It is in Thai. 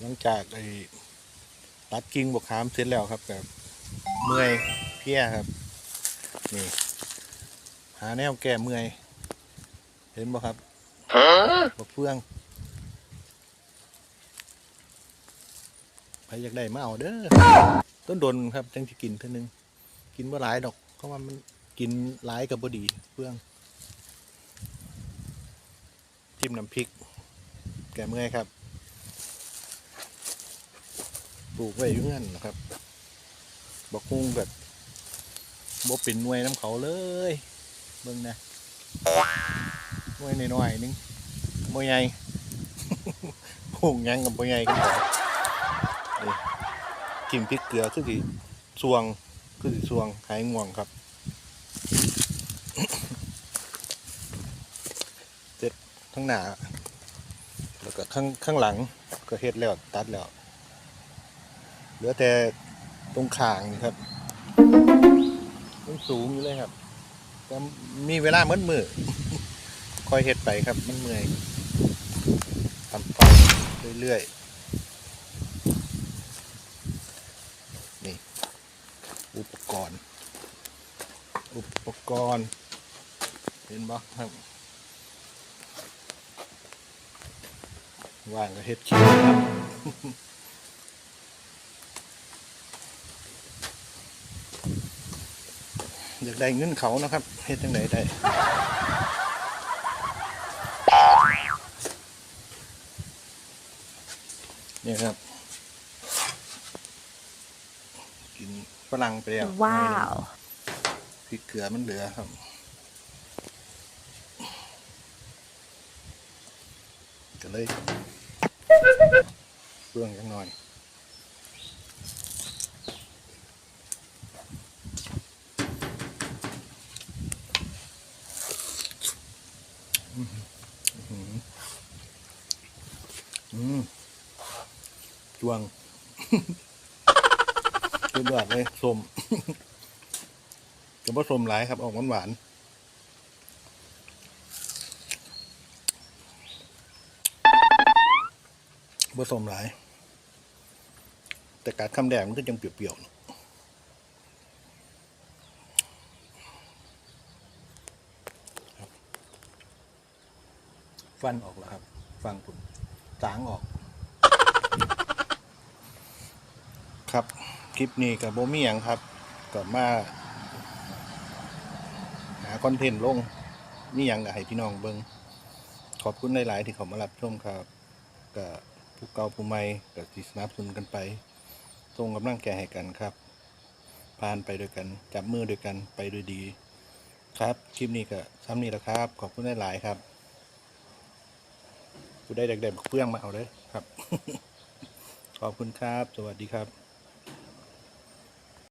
หลังจากไอ้ตัดกิ่งบวกขามเสร็จแล้วครับแบบเมื่อยเพลียครับนี่หาแนวแก้เมื่อย เห็นบ่ครับบักเฟืองใครอยากได้มาเอาเด้อต้นดนครับจังสิกินเท่านึง กินบ่หลายดอก เพราะว่ามันกินหลายกับบ่ดีเฟืองจิ้มน้ำพริก แก้เมื่อยครับ ปลูกไว้อยู่เงื่อนนะครับบอกคุ้งแบบบ่เป็นหน่วยน้ำเขาเลยเบิ่งนะหน่วยน้อยๆนึงบ่ใหญ่ปลูกยังกับบ่ใหญ่กันนี่กินพริกเกลือคือสิสวงคือสิสวงหายง่วงครับเจ็ดทั้งหน้าแล้วก็ข้างข้างหลังก็เฮ็ดแล้วตัดแล้ว เหลือแต่ตรงข่างครับมันสูงอยู่เลยครับแต่มีเวลาเมืดมือคอยเฮ็ดไปครับมันเมื่อยทำไปเรื่อยๆนี่ อุปกรณ์ อุปกรณ์เห็นบ่ครับว่างก็เฮ็ดคิวครับ อยากได้เงินเขานะครับเฮ็ดจังไดได้เนี่ยครับ กินฝรั่งไปแล้ว Wow. พริกเกลือมันเหลือครับก็เลยเปลืองจังหน่อย อืมอืมจวงจุดยอดเลยสมจะผสมหลายครับ ออกหวานหวานผสมหลาย แต่การคำแดงมันก็ยังเปรี้ยวๆเนอะครับ ฟันออกแล้วครับ ฟังคุณจางออก ครับ คลิปนี้กับโบมี่ยังครับกับมา หาคอนเทนต์ลงนี่ยังกับให้พี่น้องเบิงขอบคุณหลาย ๆ ที่เขามารับชมครับกับผู้เก่าผู้ใหม่กับที่สนับสนุนกันไปส่งกำลังใจให้กันครับผ่านไปด้วยกัน จับมือด้วยกันไปด้วยดี ครับ คลิปนี้ก็ซ้ำนี้แหละครับ ขอบคุณหลาย ๆ ครับ ผู้ได้เด็กๆเพื่องมาเอาเลยครับ ขอบคุณครับ สวัสดีครับ